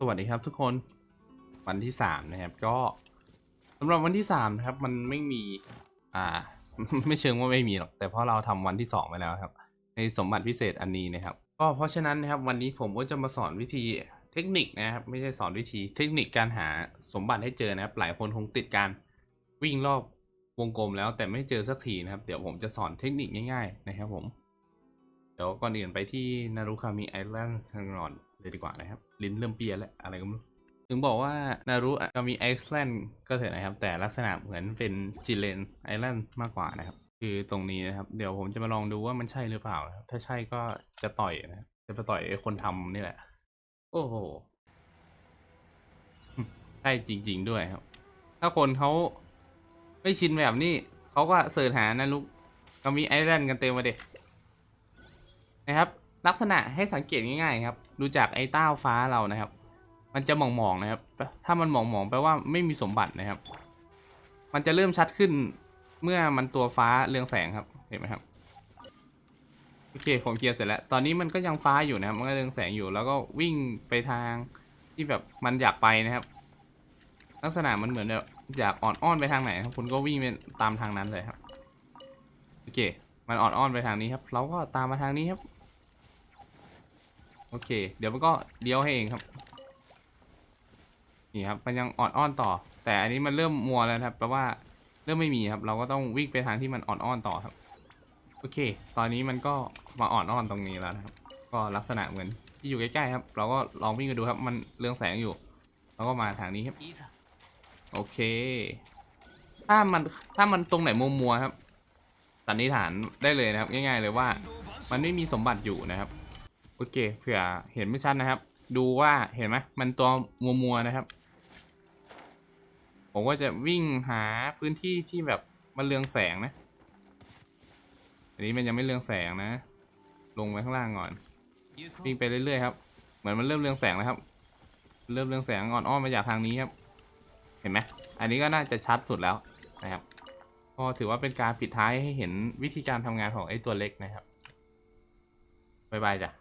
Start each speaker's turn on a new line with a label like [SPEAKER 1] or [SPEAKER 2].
[SPEAKER 1] สวัสดีครับทุกคนวันที่สามนะครับ ก็สำหรับวันที่สามนะครับ มันไม่มี อ่า ไม่เชิงว่าไม่มีหรอก แต่เพราะเราทำวันที่สองไปแล้วครับ ในสมบัติพิเศษอันนี้นะครับ ก็เพราะฉะนั้นนะครับ วันนี้ผมก็จะมาสอนวิธีเทคนิคนะครับ ไม่ใช่สอนวิธี เทคนิคการหาสมบัติให้เจอนะครับ หลายคนคงติดการวิ่งรอบวงกลมแล้วแต่ไม่เจอสักทีนะครับ เดี๋ยวผมจะสอนเทคนิคง่าย ๆ นะครับผม เดี๋ยวก่อนอื่นไปที่นารุคามิไอแลนด์ทางนอน เลยดีกว่านะครับ ลิ้นเริ่มเปียแล้วอะไรก็ไม่รู้ถึงบอกว่านารุคามิไอแลนด์ก็เถอะนะครับ แต่ลักษณะเหมือนเป็นจิเลนไอแลนด์มากกว่านะครับ คือตรงนี้นะครับ เดี๋ยวผมจะมาลองดูว่ามันใช่หรือเปล่าครับถ้าใช่ก็จะต่อยนะจะไปต่อยไอคนทำนี่แหละ โอ้โหใช่จริง ๆด้วยครับ ถ้าคนเขาไม่ชินแบบนี้เขาก็เสิร์ชหานารุคามิไอแลนด์กันเต็มมาเด็นะครับ ลักษณะให้สังเกตง่ายๆครับ ดูจากไอ้เต้าฟ้าเรานะครับ มันจะหมองๆนะครับ ถ้ามันหมองๆแปลว่าไม่มีสมบัตินะครับ มันจะเริ่มชัดขึ้นเมื่อมันตัวฟ้าเรืองแสงครับ เห็นไหมครับ โอเคผมเคลียร์เสร็จแล้ว ตอนนี้มันก็ยังฟ้าอยู่นะครับ มันก็เรืองแสงอยู่ แล้วก็วิ่งไปทางที่แบบมันอยากไปนะครับ ลักษณะมันเหมือนแบบอยากอ่อนอ้อนไปทางไหนครับ คุณก็วิ่งไปตามทางนั้นเลยครับ โอเค มันอ่อนอ้อนไปทางนี้ครับ เราก็ตามมาทางนี้ครับ โอเค เดี๋ยวมันก็เลี้ยวให้เองครับ นี่ครับ มันยังอ่อนอ้อนต่อ แต่อันนี้มันเริ่มมัวแล้วครับ แปลว่าเริ่มไม่มีครับ เราก็ต้องวิ่งไปทางที่มันอ่อนอ้อนต่อครับ โอเค ตอนนี้มันก็มาอ่อนอ้อนตรงนี้แล้วนะครับ ก็ลักษณะเหมือนที่อยู่ใกล้ๆครับ เราก็ลองวิ่งไปดูครับ มันเรืองแสงอยู่เราก็มาทางนี้ครับ โอเค ถ้ามันถ้ามันตรงไหนมัวมัวๆครับสันนิษฐานได้เลยนะครับ ง่าย ๆ เลยว่า มันไม่มีสมบัติอยู่นะครับ โอเคเผื่อเห็นไม่ชัดนะครับ ดูว่าเห็นไหมมันตัวมัวมัวนะครับ ผมก็จะวิ่งหาพื้นที่ที่แบบมันเรืองแสงนะ อันนี้มันยังไม่เรืองแสงนะ ลงไปข้างล่างก่อนวิ่งไปเรื่อยๆครับ เหมือนมันเริ่มเรืองแสงนะครับ เริ่มเรืองแสงอ่อนอ้อมมาจากทางนี้ครับ เห็นไหมอันนี้ก็น่าจะชัดสุดแล้วนะครับก็ถือว่าเป็นการปิดท้ายให้เห็นวิธีการทำงานของไอ้ตัวเล็กนะครับบายบายจ้ะ